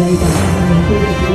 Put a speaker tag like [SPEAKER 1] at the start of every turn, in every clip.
[SPEAKER 1] त्यानंतर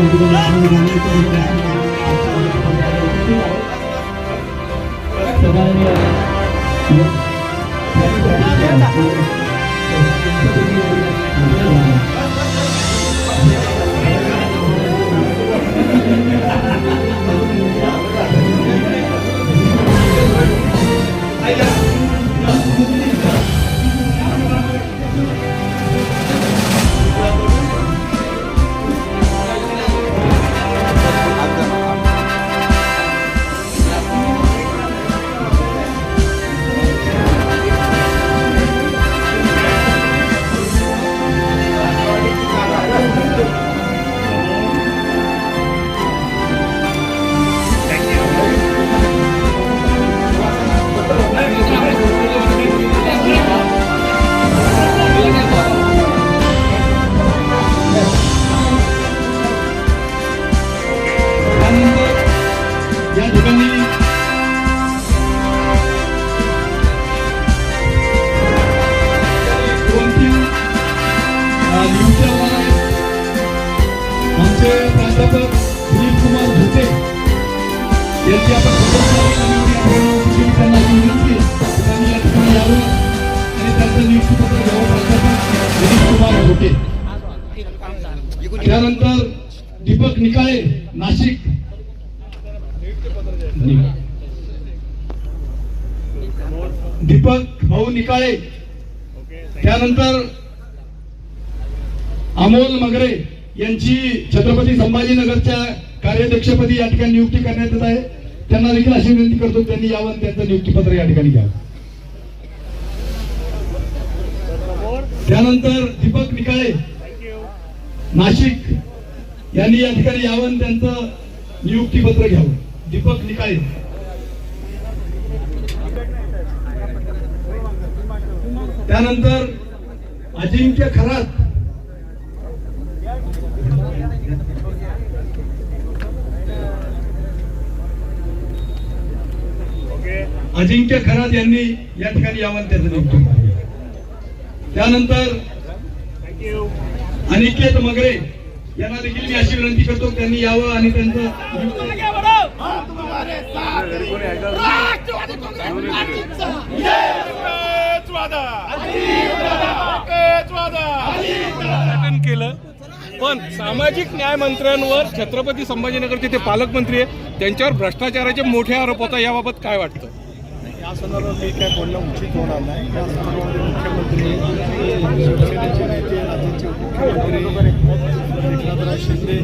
[SPEAKER 1] यांची आपण त्यांना विनंती त्यांनी या ठिकाणी यावं आणि त्यांचं नियुक्तीपत्र घ्यावं दिलीप कुमार त्यानंतर दीपक निकाळे नाशिक. दीपक भाऊ निकाळे. त्यानंतर अमोल मगरे यांची छत्रपती संभाजीनगरच्या कार्याध्यक्षपदी या ठिकाणी नियुक्ती करण्यात येत आहे. त्यांना देखील अशी विनंती करतो त्यांनी यावं आणि त्यांचं नियुक्तीपत्र या ठिकाणी घ्यावं. त्यानंतर दीपक निकाळे नाशिक यांनी या ठिकाणी यावं आणि त्यांचं नियुक्तीपत्र घ्यावं. दीपक निकाळे. त्यानंतर अजिंक्य खरात अजिंक्य खरात यांनी या ठिकाणी यावं त्याचं त्यानंतर अनिकेत मगरे यांना देखील मी अशी विनंती करतो त्यांनी यावं आणि त्यांचं
[SPEAKER 2] केलं. पण सामाजिक न्याय मंत्र्यांवर छत्रपती संभाजीनगरचे ते पालकमंत्री आहे त्यांच्यावर भ्रष्टाचाराचे मोठे आरोप होता याबाबत काय वाटतं?
[SPEAKER 3] या संदर्भात मी काय बोलणं उचित होणार नाही. या संदर्भामध्ये मुख्यमंत्री शिवसेनेचे नेते राज्याचे उपमुख्यमंत्री एकनाथराव शिंदे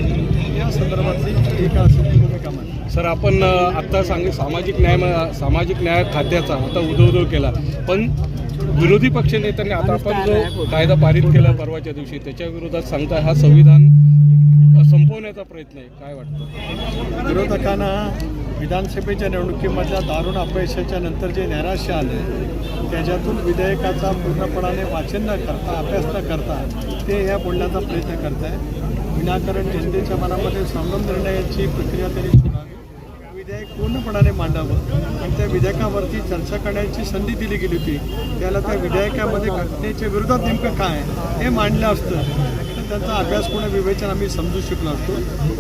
[SPEAKER 3] या संदर्भातली एक असेल भूमिका मांडली.
[SPEAKER 2] सर आपण आत्ता सांग सामाजिक न्याय म- सामाजिक न्याय खात्याचा आता उदो उदो केला. पण विरोधी पक्षनेत्यांनी आता आपण जो कायदा पारित केला परवाच्या दिवशी त्याच्या विरोधात सांगता हा संविधान करण्याचा प्रयत्न आहे. काय वाटतं?
[SPEAKER 3] विरोधकांना विधानसभेच्या निवडणुकीमधल्या दारुण अपयशाच्या नंतर जे नैराश्य आले त्याच्यातून विधेयकाचा पूर्णपणाने वाचन न करता अभ्यास न करता ते या बोलण्याचा प्रयत्न करत आहे विनाकारण जनतेच्या मनामध्ये संबंध निर्णयाची प्रक्रिया त्यांनी विधेयक पूर्णपणाने मांडावं आणि त्या विधेयकावरती चर्चा करण्याची संधी दिली गेली होती. त्याला त्या विधेयकामध्ये घटनेच्या विरोधात नेमकं काय आहे हे मांडलं असतं. त्यांचा अभ्यास पूर्ण विवेचन आम्ही समजू शकलो असतो.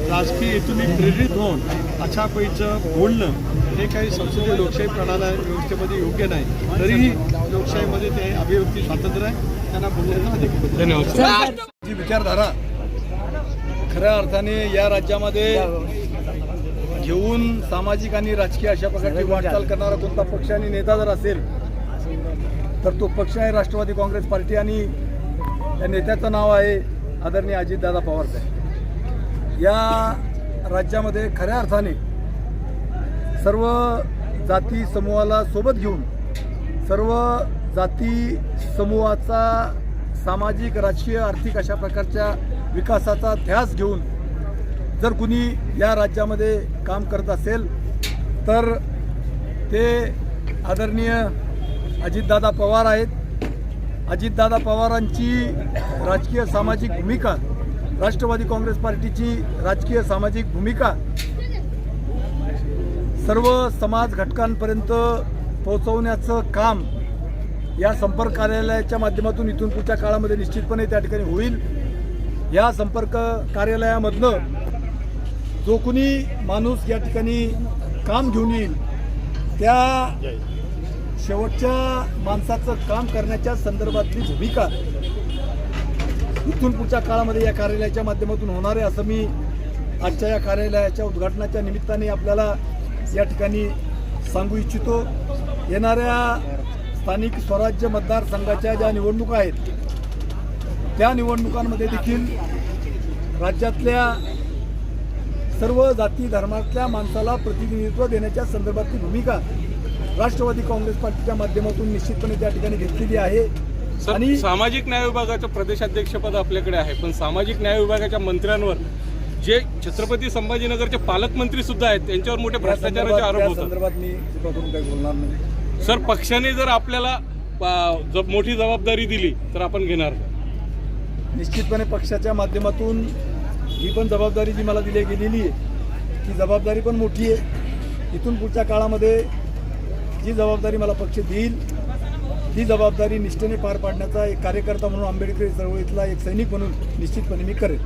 [SPEAKER 3] राजकीय हेतूने प्रेरित होऊन अशा पैचं बोलणं हे काही संसदीय लोकशाही प्रणाली व्यवस्थेमध्ये योग्य नाही. तरीही लोकशाहीमध्ये ते अभिव्यक्ती स्वातंत्र्य आहे. त्यांना बोलण्याचा अधिकार आहे.
[SPEAKER 2] धन्यवाद
[SPEAKER 4] जी विचारधारा खऱ्या अर्थाने या राज्यामध्ये घेऊन सामाजिक आणि राजकीय अशा प्रकारची वाटचाल करणारा कोणता पक्ष आणि नेता जर असेल तर तो पक्ष आहे राष्ट्रवादी काँग्रेस पार्टी आणि त्या नेत्याचं नाव आहे आदरणीय अजितदादा पवार साहेब. या राज्यामध्ये खऱ्या अर्थाने सर्व जाती समूहाला सोबत घेऊन सर्व जाती समूहाचा सामाजिक राजकीय आर्थिक अशा प्रकारच्या विकासाचा ध्यास घेऊन जर कुणी या राज्यामध्ये काम करत असेल तर ते आदरणीय अजितदादा पवार आहेत. अजितदादा पवारांची राजकीय सामाजिक भूमिका राष्ट्रवादी काँग्रेस पार्टीची राजकीय सामाजिक भूमिका सर्व समाज घटकांपर्यंत पोहोचवण्याचं काम या संपर्क कार्यालयाच्या माध्यमातून इथून पुढच्या काळामध्ये निश्चितपणे त्या ठिकाणी होईल. या संपर्क कार्यालयामधनं जो कुणी माणूस या ठिकाणी काम घेऊन येईल त्या शेवटच्या माणसाचं काम करण्याच्या संदर्भातली भूमिका इथून पुढच्या काळामध्ये या कार्यालयाच्या माध्यमातून होणार आहे असं मी आजच्या या कार्यालयाच्या उद्घाटनाच्या निमित्ताने आपल्याला या ठिकाणी सांगू इच्छितो. येणाऱ्या स्थानिक स्वराज्य मतदारसंघाच्या ज्या निवडणुका आहेत त्या निवडणुकांमध्ये देखील राज्यातल्या सर्व जाती धर्मातल्या माणसाला प्रतिनिधित्व देण्याच्या संदर्भातली भूमिका राष्ट्रवादी काँग्रेस पार्टीच्या माध्यमातून निश्चितपणे त्या ठिकाणी घेतलेली आहे.
[SPEAKER 2] सर
[SPEAKER 4] आणि
[SPEAKER 2] सामाजिक न्याय विभागाचं प्रदेशाध्यक्षपद आपल्याकडे आहे पण सामाजिक न्याय विभागाच्या मंत्र्यांवर जे छत्रपती संभाजीनगरचे पालकमंत्री सुद्धा आहेत त्यांच्यावर मोठे भ्रष्टाचाराचे आरोप होतात.
[SPEAKER 4] संदर्भात मी कृपा काही बोलणार नाही.
[SPEAKER 2] सर पक्षाने जर आपल्याला जब मोठी जबाबदारी दिली तर आपण घेणार
[SPEAKER 4] निश्चितपणे पक्षाच्या माध्यमातून ही पण जबाबदारी जी मला दिली गेलेली आहे ती जबाबदारी पण मोठी आहे. इथून पुढच्या काळामध्ये जी जबाबदारी मला पक्ष देईल ही जबाबदारी निष्ठेने पार पाडण्याचा एक कार्यकर्ता म्हणून आंबेडकरी चळवळीतला एक सैनिक म्हणून निश्चितपणे मी करेन